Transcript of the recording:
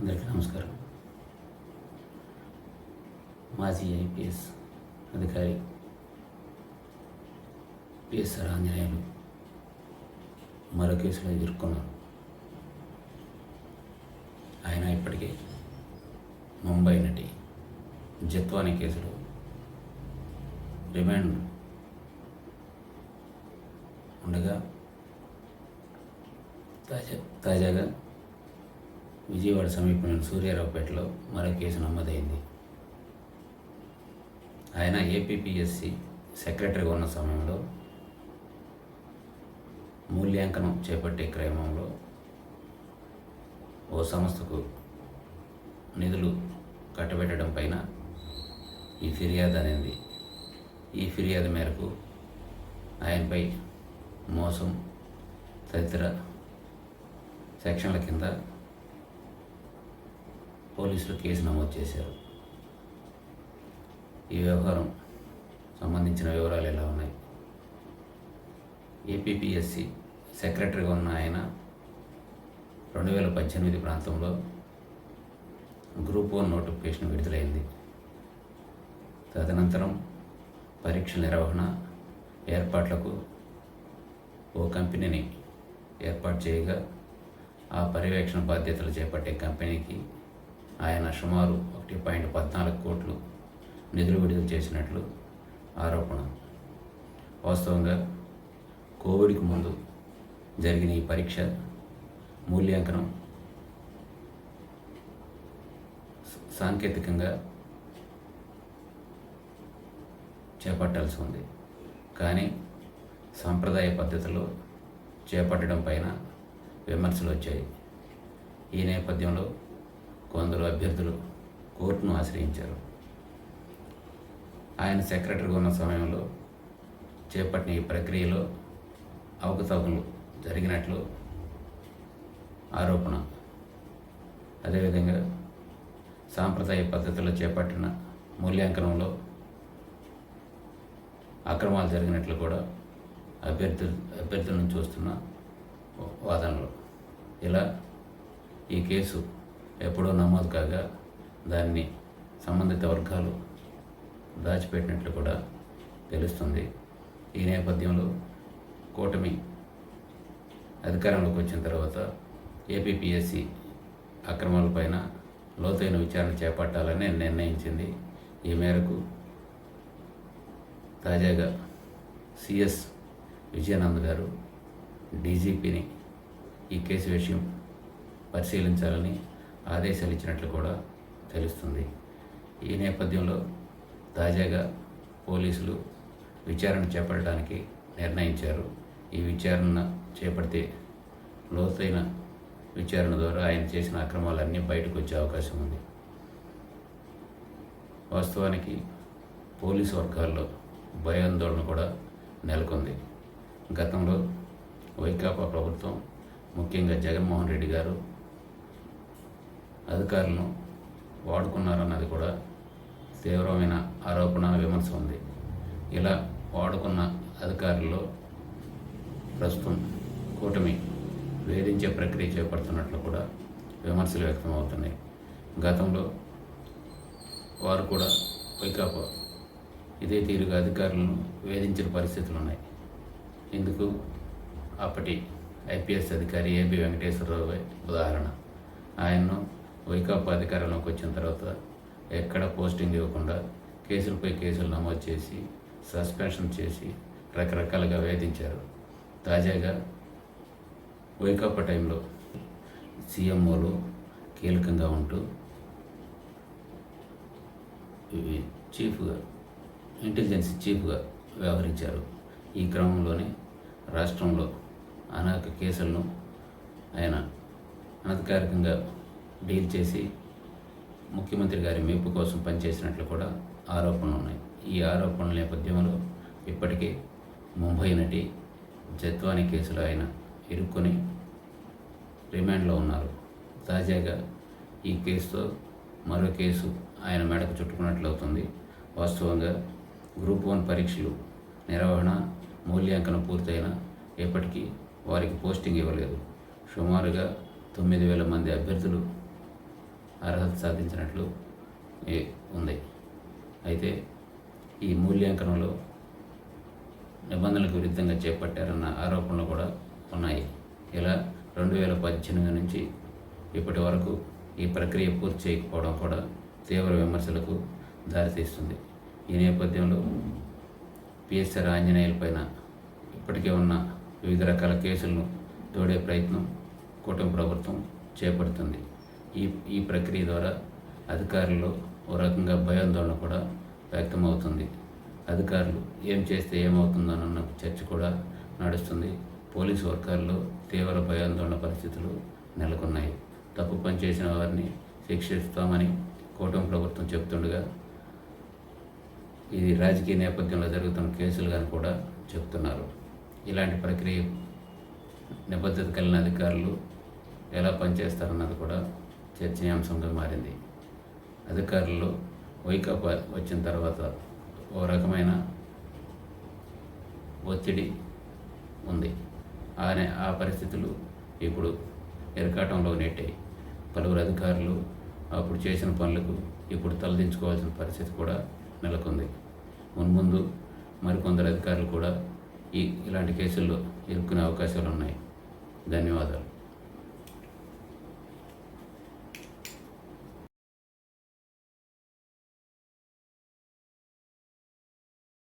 అందరికీ నమస్కారం. మాజీ ఐపీఎస్ అధికారి పిఎస్ఆర్ ఆంజనేయులు మరో కేసులో ఎదుర్కొన్నారు. ఆయన ఇప్పటికే ముంబై నటి జత్వాని కేసులో రిమాండ్ ఉండగా తాజా తాజాగా విజయవాడ సమీపంలోని సూర్యారావుపేటలో మరో కేసు నమోదైంది. ఆయన ఏపీపీఎస్సి సెక్రటరీగా ఉన్న సమయంలో మూల్యాంకనం చేపట్టే క్రమంలో ఓ సంస్థకు నిధులు కట్టబెట్టడం పైన ఈ ఫిర్యాదు అనేది ఈ ఫిర్యాదు మేరకు ఆయనపై మోసం తదితర సెక్షన్ల కింద పోలీసులు కేసు నమోదు చేశారు. ఈ వ్యవహారం సంబంధించిన వివరాలు ఎలా ఉన్నాయి? ఏపీపీఎస్సి సెక్రటరీగా ఉన్న ఆయన రెండు వేల పద్దెనిమిది ప్రాంతంలో గ్రూప్ వన్ నోటిఫికేషన్ విడుదలైంది. తదనంతరం పరీక్ష నిర్వహణ ఏర్పాట్లకు ఓ కంపెనీని ఏర్పాటు చేయగా ఆ పర్యవేక్షణ బాధ్యతలు చేపట్టే కంపెనీకి ఆయన సుమారు ఒకటి పాయింట్ పద్నాలుగు కోట్లు నిధులు విడుదల చేసినట్లు ఆరోపణ. వాస్తవంగా కోవిడ్కి ముందు జరిగిన ఈ పరీక్ష మూల్యాంకనం సాంకేతికంగా చేపట్టాల్సి ఉంది. కానీ సాంప్రదాయ పద్ధతిలో చేపట్టడం పైన విమర్శలు వచ్చాయి. ఈ నేపథ్యంలో కొందరు అభ్యర్థులు కోర్టును ఆశ్రయించారు. ఆయన సెక్రటరీగా ఉన్న సమయంలో చేపట్టిన ఈ ప్రక్రియలో అవకతవకలు జరిగినట్లు ఆరోపణ. అదేవిధంగా సాంప్రదాయ పద్ధతిలో చేపట్టిన మూల్యాంకనంలో అక్రమాలు జరిగినట్లు కూడా అభ్యర్థు అభ్యర్థుల నుంచి వస్తున్న వాదనలు. ఇలా ఈ కేసు ఎప్పుడో నమోదు కాగా దాన్ని సంబంధిత వర్గాలు దాచిపెట్టినట్లు కూడా తెలుస్తుంది. ఈ నేపథ్యంలో కూటమి అధికారంలోకి వచ్చిన తర్వాత ఏపీపీఎస్సి అక్రమాలపైన లోతైన విచారణ చేపట్టాలని నిర్ణయించింది. ఈ మేరకు తాజాగా సిఎస్ విజయానంద్ గారు డీజీపీని ఈ కేసు విషయం పరిశీలించాలని ఆదేశాలు ఇచ్చినట్లు కూడా తెలుస్తుంది. ఈ నేపథ్యంలో తాజాగా పోలీసులు విచారణ చేపట్టడానికి నిర్ణయించారు. ఈ విచారణ చేపడితే లోతైన విచారణ ద్వారా ఆయన చేసిన అక్రమాలన్నీ బయటకు వచ్చే అవకాశం ఉంది. వాస్తవానికి పోలీసు వర్గాల్లో భయాందోళన కూడా నెలకొంది. గతంలో వైకాపా ప్రభుత్వం ముఖ్యంగా జగన్మోహన్ రెడ్డి గారు అధికారులను వాడుకున్నారన్నది కూడా తీవ్రమైన ఆరోపణ విమర్శ ఉంది. ఇలా వాడుకున్న అధికారుల్లో ప్రస్తుతం కూటమి వేధించే ప్రక్రియ చేపడుతున్నట్లు కూడా విమర్శలు వ్యక్తమవుతున్నాయి. గతంలో వారు కూడా వైకాపా ఇదే తీరుగా అధికారులను వేధించిన పరిస్థితులు ఉన్నాయి. ఇందుకు అప్పటి ఐపీఎస్ అధికారి ఏబి వెంకటేశ్వరరావు ఉదాహరణ. ఆయన్ను వైకాపా అధికారంలోకి వచ్చిన తర్వాత ఎక్కడ పోస్టింగ్ ఇవ్వకుండా కేసులపై కేసులు నమోదు చేసి సస్పెన్షన్ చేసి రకరకాలుగా వేధించారు. తాజాగా వైకాపా టైంలో సీఎంఓలు కీలకంగా ఉంటూ చీఫ్గా ఇంటెలిజెన్స్ చీఫ్గా వ్యవహరించారు. ఈ క్రమంలోనే రాష్ట్రంలో అనేక కేసులను ఆయన అనధికారికంగా డీల్ చేసి ముఖ్యమంత్రి గారి మెప్పు కోసం పనిచేసినట్లు కూడా ఆరోపణలు ఉన్నాయి. ఈ ఆరోపణల నేపథ్యంలో ఇప్పటికే ముంబై నటి జత్వాని కేసులో ఆయన ఇరుక్కొని రిమాండ్లో ఉన్నారు. తాజాగా ఈ కేసుతో మరో కేసు ఆయన మెడకు చుట్టుకున్నట్లు అవుతుంది. వాస్తవంగా గ్రూప్ వన్ పరీక్షలు నిర్వహణ మూల్యాంకనం పూర్తయిన ఇప్పటికీ వారికి పోస్టింగ్ ఇవ్వలేదు. సుమారుగా తొమ్మిది వేల మంది అభ్యర్థులు అర్హత సాధించినట్లు ఉంది. అయితే ఈ మూల్యాంకనంలో నిబంధనలకు విరుద్ధంగా చేపట్టారన్న ఆరోపణలు కూడా ఉన్నాయి. ఇలా రెండు వేల పద్దెనిమిది నుంచి ఇప్పటి వరకు ఈ ప్రక్రియ పూర్తి చేయకపోవడం కూడా తీవ్ర విమర్శలకు దారితీస్తుంది. ఈ నేపథ్యంలో పిఎస్ఆర్ ఆంజనేయులపైన ఇప్పటికే ఉన్న వివిధ రకాల కేసులను తోడే ప్రయత్నం కూటమి ప్రభుత్వం చేపడుతుంది. ఈ ఈ ప్రక్రియ ద్వారా అధికారులు ఓ రకంగా భయాందోళన కూడా వ్యక్తమవుతుంది. అధికారులు ఏం చేస్తే ఏమవుతుందన్న చర్చ కూడా నడుస్తుంది. పోలీసు వర్గాల్లో తీవ్ర భయాందోళన పరిస్థితులు నెలకొన్నాయి. తప్పు పనిచేసిన వారిని శిక్షిస్తామని కూటమి ప్రభుత్వం చెబుతుండగా ఇది రాజకీయ నేపథ్యంలో జరుగుతున్న కేసులుగాని కూడా చెప్తున్నారు. ఇలాంటి ప్రక్రియ నిబద్ధత కలిగిన అధికారులు ఎలా పనిచేస్తారన్నది కూడా చర్చనీయాంశంగా మారింది. అధికారులు వైకాపా వచ్చిన తర్వాత ఓ రకమైన ఒత్తిడి ఉంది. ఆనే ఆ పరిస్థితులు ఇప్పుడు ఎరకాటంలో నెట్టాయి పలువురు అధికారులు అప్పుడు చేసిన పనులకు ఇప్పుడు తలదించుకోవాల్సిన పరిస్థితి కూడా నెలకొంది. మున్ముందు మరికొందరు అధికారులు కూడా ఈ ఇలాంటి కేసుల్లో ఇరుక్కునే అవకాశాలు ఉన్నాయి ధన్యవాదాలు.